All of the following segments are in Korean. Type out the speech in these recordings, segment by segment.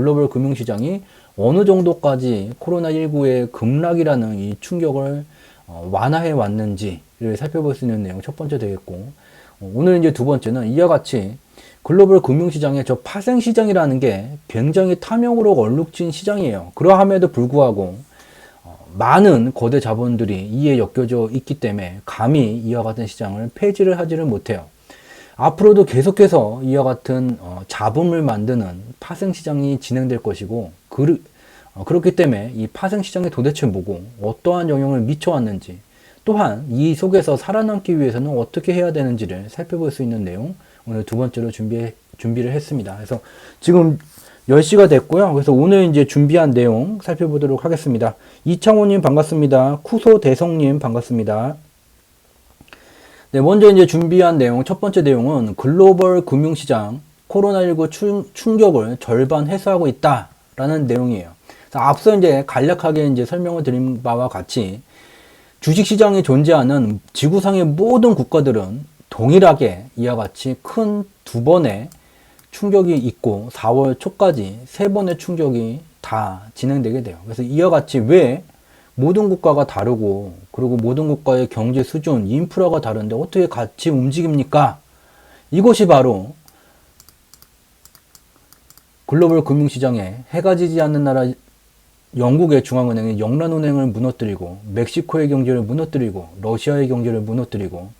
글로벌 금융시장이 어느 정도까지 코로나19의 급락이라는 이 충격을 어, 완화해 왔는지를 살펴볼 수 있는 내용 첫 번째 되겠고 어, 오늘 이제 두 번째는 이와 같이 글로벌 금융시장의 저 파생시장이라는 게 굉장히 탐욕으로 얼룩진 시장이에요. 그러함에도 불구하고 어, 많은 거대 자본들이 이에 엮여져 있기 때문에 감히 이와 같은 시장을 폐지를 하지를 못해요. 앞으로도 계속해서 이와 같은 어, 자본을 만드는 파생시장이 진행될 것이고 그, 어, 그렇기 때문에 이 파생시장이 도대체 뭐고 어떠한 영향을 미쳐왔는지 또한 이 속에서 살아남기 위해서는 어떻게 해야 되는지를 살펴볼 수 있는 내용 오늘 두 번째로 준비 준비를 했습니다. 그래서 지금 10시가 됐고요. 그래서 오늘 이제 준비한 내용 살펴보도록 하겠습니다. 이창호님 반갑습니다. 쿠소 대성님 반갑습니다. 네, 먼저 이제 준비한 내용, 첫 번째 내용은 글로벌 금융시장 코로나19 충, 충격을 절반 해소하고 있다라는 내용이에요. 앞서 이제 간략하게 이제 설명을 드린 바와 같이 주식시장에 존재하는 지구상의 모든 국가들은 동일하게 이와 같이 큰 두 번의 충격이 있고 4월 초까지 세 번의 충격이 다 진행되게 돼요. 그래서 이와 같이 왜 모든 국가가 다르고 그리고 모든 국가의 경제 수준, 인프라가 다른데 어떻게 같이 움직입니까? 이것이 바로 글로벌 금융시장에 해가 지지 않는 나라 영국의 중앙은행이 영란은행을 무너뜨리고 멕시코의 경제를 무너뜨리고 러시아의 경제를 무너뜨리고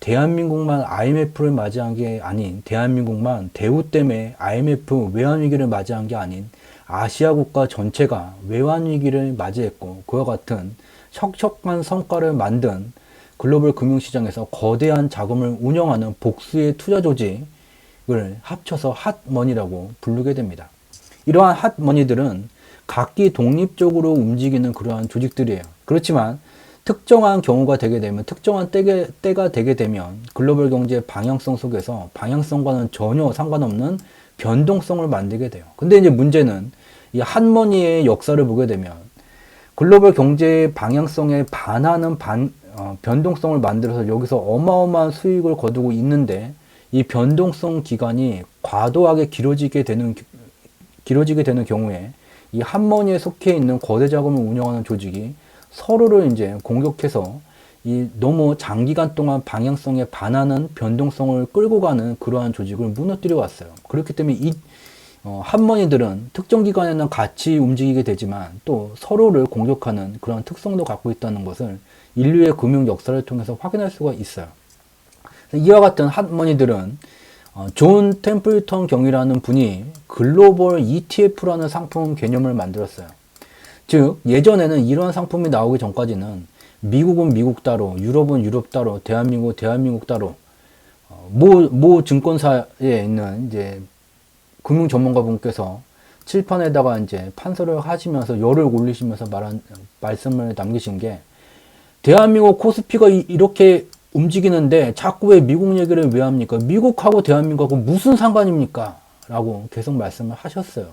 대한민국만 IMF를 맞이한 게 아닌 대한민국만 대우 때문에 IMF 외환위기를 맞이한 게 아닌 아시아 국가 전체가 외환위기를 맞이했고 그와 같은 척척한 성과를 만든 글로벌 금융시장에서 거대한 자금을 운영하는 복수의 투자 조직을 합쳐서 핫머니라고 부르게 됩니다. 이러한 핫머니들은 각기 독립적으로 움직이는 그러한 조직들이에요. 그렇지만 특정한 경우가 되게 되면 특정한 때게, 때가 되게 되면 글로벌 경제의 방향성 속에서 방향성과는 전혀 상관없는 변동성을 만들게 돼요. 근데 이제 문제는 이 한머니의 역사를 보게 되면 글로벌 경제의 방향성에 반하는 반, 어, 변동성을 만들어서 여기서 어마어마한 수익을 거두고 있는데 이 변동성 기간이 과도하게 길어지게 되는 길어지게 되는 경우에 이 한머니에 속해 있는 거대 자금을 운영하는 조직이 서로를 이제 공격해서 이 너무 장기간 동안 방향성에 반하는 변동성을 끌고 가는 그러한 조직을 무너뜨려 왔어요. 그렇기 때문에 이 어, 한머니들은 특정 기간에는 같이 움직이게 되지만 또 서로를 공격하는 그런 특성도 갖고 있다는 것을 인류의 금융 역사를 통해서 확인할 수가 있어요. 이와 같은 핫머니들은 어, 존 템플턴 경이라는 분이 글로벌 ETF라는 상품 개념을 만들었어요. 즉 예전에는 이러한 상품이 나오기 전까지는 미국은 미국 따로, 유럽은 유럽 따로, 대한민국 대한민국 따로 어, 모, 모 증권사에 있는 이제 금융 전문가 분께서 칠판에다가 이제 판서를 하시면서 열을 올리시면서 말한 말씀을 남기신 게 대한민국 코스피가 이, 이렇게 움직이는데 자꾸 왜 미국 얘기를 왜 합니까? 미국하고 대한민국하고 무슨 상관입니까? 라고 계속 말씀을 하셨어요.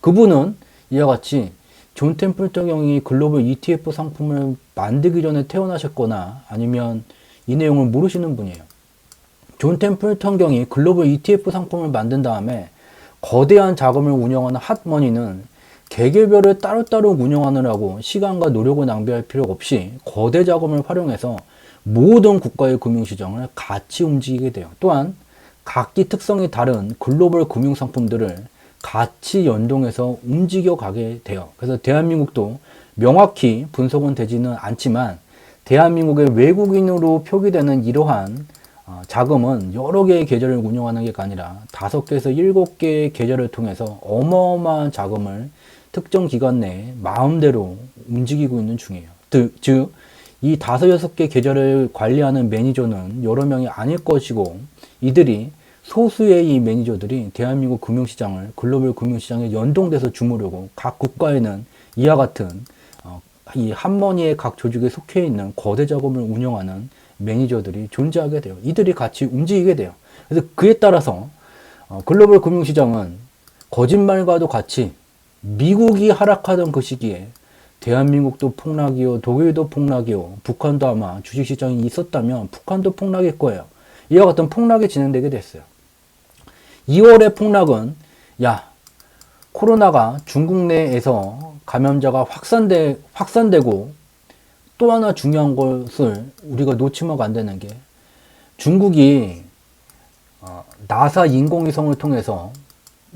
그분은 이와 같이 존 템플턴 경이 글로벌 ETF 상품을 만들기 전에 태어나셨거나 아니면 이 내용을 모르시는 분이에요. 존 템플턴 경이 글로벌 ETF 상품을 만든 다음에 거대한 자금을 운영하는 핫머니는 개개별을 따로따로 운영하느라고 시간과 노력을 낭비할 필요 없이 거대 자금을 활용해서 모든 국가의 금융시장을 같이 움직이게 돼요. 또한 각기 특성이 다른 글로벌 금융상품들을 같이 연동해서 움직여 가게 돼요. 그래서 대한민국도 명확히 분석은 되지는 않지만 대한민국의 외국인으로 표기되는 이러한 어, 자금은 여러 개의 계좌를 운영하는 게 아니라 다섯 개에서 일곱 개의 계좌를 통해서 어마어마한 자금을 특정 기간 내에 마음대로 움직이고 있는 중이에요. 즉, 이 다섯 여섯 개 계좌를 관리하는 매니저는 여러 명이 아닐 것이고 이들이 소수의 이 매니저들이 대한민국 금융시장을 글로벌 금융시장에 연동돼서 주무르고 각 국가에는 이와 같은 어, 이 한머니의 각 조직에 속해 있는 거대 자금을 운영하는 매니저들이 존재하게 돼요. 이들이 같이 움직이게 돼요. 그래서 그에 따라서 어, 글로벌 금융시장은 거짓말과도 같이 미국이 하락하던 그 시기에 대한민국도 폭락이요, 독일도 폭락이요, 북한도 아마 주식시장이 있었다면 북한도 폭락일 거예요. 이와 같은 폭락이 진행되게 됐어요. 2월의 폭락은 야 코로나가 중국 내에서 감염자가 확산돼, 확산되고 또 하나 중요한 것을 우리가 놓치면 안 되는 게 중국이 어, 나사 인공위성을 통해서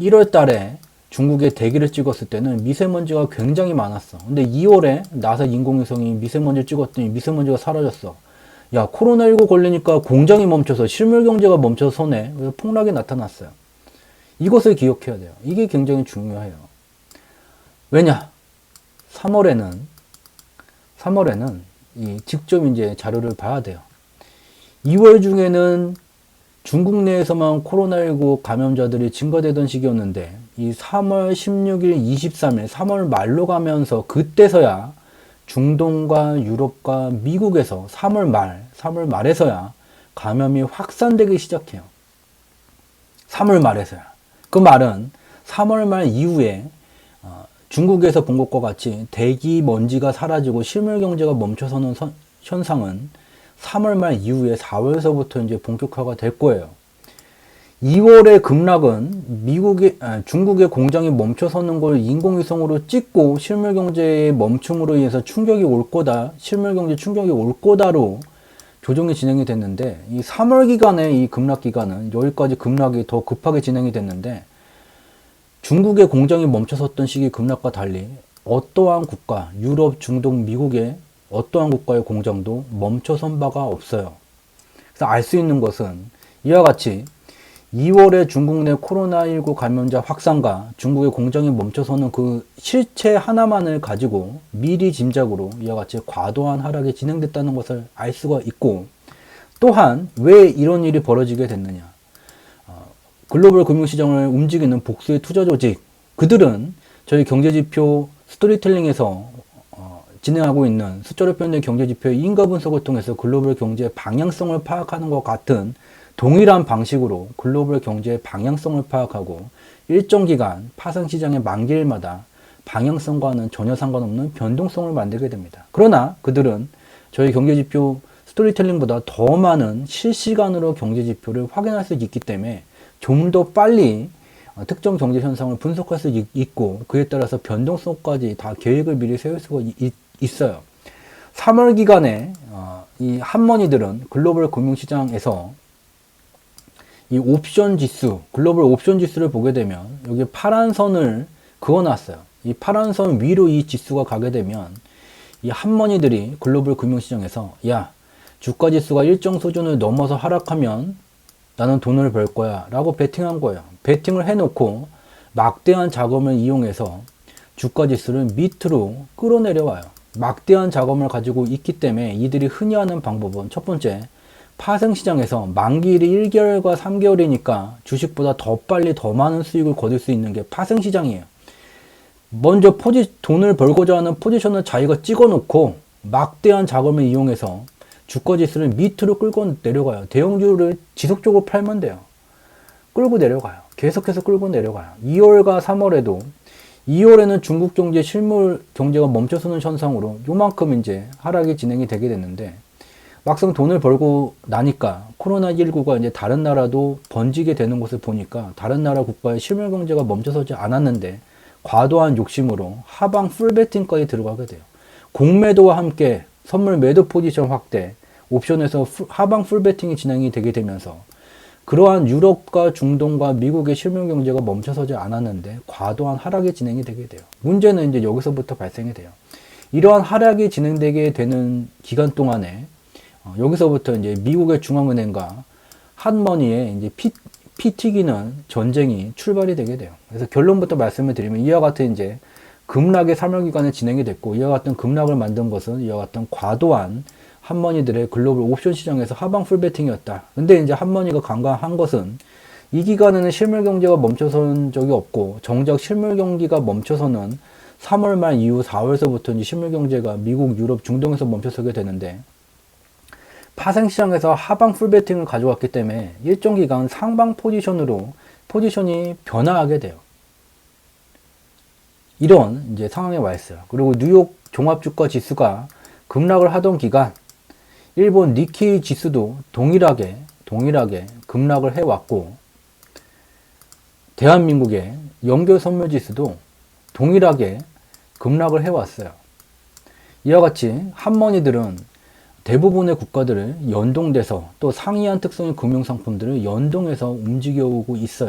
1월 달에 중국에 대기를 찍었을 때는 미세먼지가 굉장히 많았어. 근데 2월에 나사 인공위성이 미세먼지를 찍었더니 미세먼지가 사라졌어. 야, 코로나19 걸리니까 공장이 멈춰서 실물 경제가 멈춰서 손해. 그래서 폭락이 나타났어요. 이것을 기억해야 돼요. 이게 굉장히 중요해요. 왜냐? 3월에는 3월에는 이 직접 이제 자료를 봐야 돼요. 2월 중에는 중국 내에서만 코로나19 감염자들이 증가되던 시기였는데 이 3월 16일, 23일, 3월 말로 가면서 그때서야 중동과 유럽과 미국에서 3월 말, 3월 말에서야 감염이 확산되기 시작해요. 3월 말에서야. 그 말은 3월 말 이후에 어, 중국에서 본 것과 같이 대기 먼지가 사라지고 실물 경제가 멈춰서는 선- 현상은 3월 말 이후에 4월에서부터 이제 본격화가 될 거예요. 2월의 급락은 미국의 아, 중국의 공장이 멈춰서는 걸 인공위성으로 찍고 실물 경제의 멈춤으로 인해서 충격이 올 거다, 실물 경제 충격이 올 거다로 조정이 진행이 됐는데 이 3월 기간에 이 급락 기간은 여기까지 급락이 더 급하게 진행이 됐는데 중국의 공장이 멈춰섰던 시기 급락과 달리 어떠한 국가, 유럽, 중동, 미국의 어떠한 국가의 공장도 멈춰선 바가 없어요. 그래서 알 수 있는 것은 이와 같이 2월에 중국 내 코로나19 감염자 확산과 중국의 공장이 멈춰서는 그 실체 하나만을 가지고 미리 짐작으로 이와 같이 과도한 하락이 진행됐다는 것을 알 수가 있고 또한 왜 이런 일이 벌어지게 됐느냐. 어, 글로벌 금융시장을 움직이는 복수의 투자 조직 그들은 저희 경제지표 스토리텔링에서 어, 진행하고 있는 숫자로 표현된 경제지표의 인가 분석을 통해서 글로벌 경제의 방향성을 파악하는 것 같은 동일한 방식으로 글로벌 경제의 방향성을 파악하고 일정 기간 파생시장의 만기일마다 방향성과는 전혀 상관없는 변동성을 만들게 됩니다. 그러나 그들은 저희 경제지표 스토리텔링보다 더 많은 실시간으로 경제지표를 확인할 수 있기 때문에 좀 더 빨리 어, 특정 경제 현상을 분석할 수 있- 있고 그에 따라서 변동성까지 다 계획을 미리 세울 수가 이- 있어요. 3월 기간에 어, 이 한머니들은 글로벌 금융시장에서 이 옵션 지수, 글로벌 옵션 지수를 보게 되면 여기 파란 선을 그어놨어요. 이 파란 선 위로 이 지수가 가게 되면 이 한머니들이 글로벌 금융시장에서 야 주가 지수가 일정 수준을 넘어서 하락하면 나는 돈을 벌 거야 라고 베팅한 거예요. 베팅을 해놓고 막대한 자금을 이용해서 주가 지수를 밑으로 끌어내려와요. 막대한 자금을 가지고 있기 때문에 이들이 흔히 하는 방법은 첫 번째 파생시장에서 만기일이 1개월과 3개월이니까 주식보다 더 빨리 더 많은 수익을 거둘 수 있는 게 파생시장이에요. 먼저 포지, 돈을 벌고자 하는 포지션을 자기가 찍어 놓고 막대한 자금을 이용해서 주가 지수를 밑으로 끌고 내려가요. 대형주를 지속적으로 팔면 돼요. 끌고 내려가요. 계속해서 끌고 내려가요. 2월과 3월에도 2월에는 중국 경제 실물 경제가 멈춰서는 현상으로 요만큼 이제 하락이 진행이 되게 됐는데 막상 돈을 벌고 나니까 코로나19가 이제 다른 나라도 번지게 되는 것을 보니까 다른 나라 국가의 실물 경제가 멈춰서지 않았는데 과도한 욕심으로 하방 풀베팅까지 들어가게 돼요. 공매도와 함께 선물 매도 포지션 확대, 옵션에서 풀- 하방 풀베팅이 진행이 되게 되면서 그러한 유럽과 중동과 미국의 실물 경제가 멈춰서지 않았는데 과도한 하락이 진행이 되게 돼요. 문제는 이제 여기서부터 발생이 돼요. 이러한 하락이 진행되게 되는 기간 동안에 어, 여기서부터 이제 미국의 중앙은행과 한머니의 이제 피, 피 튀기는 전쟁이 출발이 되게 돼요. 그래서 결론부터 말씀을 드리면 이와 같은 이제 급락의 3월 기간에 진행이 됐고 이와 같은 급락을 만든 것은 이와 같은 과도한 한머니들의 글로벌 옵션 시장에서 하방 풀베팅이었다. 근데 이제 한머니가 간과한 것은 이 기간에는 실물 경제가 멈춰선 적이 없고 정작 실물 경기가 멈춰서는 3월 말 이후 4월서부터 이제 실물 경제가 미국, 유럽, 중동에서 멈춰서게 되는데 파생 시장에서 하방 풀베팅을 가져왔기 때문에 일정 기간 상방 포지션으로 포지션이 변화하게 돼요. 이런 이제 상황에 와 있어요. 그리고 뉴욕 종합주가 지수가 급락을 하던 기간 일본 니키 지수도 동일하게 동일하게 급락을 해왔고 대한민국의 연결 선물 지수도 동일하게 급락을 해왔어요. 이와 같이 한머니들은 대부분의 국가들을 연동돼서 또 상이한 특성의 금융상품들을 연동해서 움직여오고 있어요.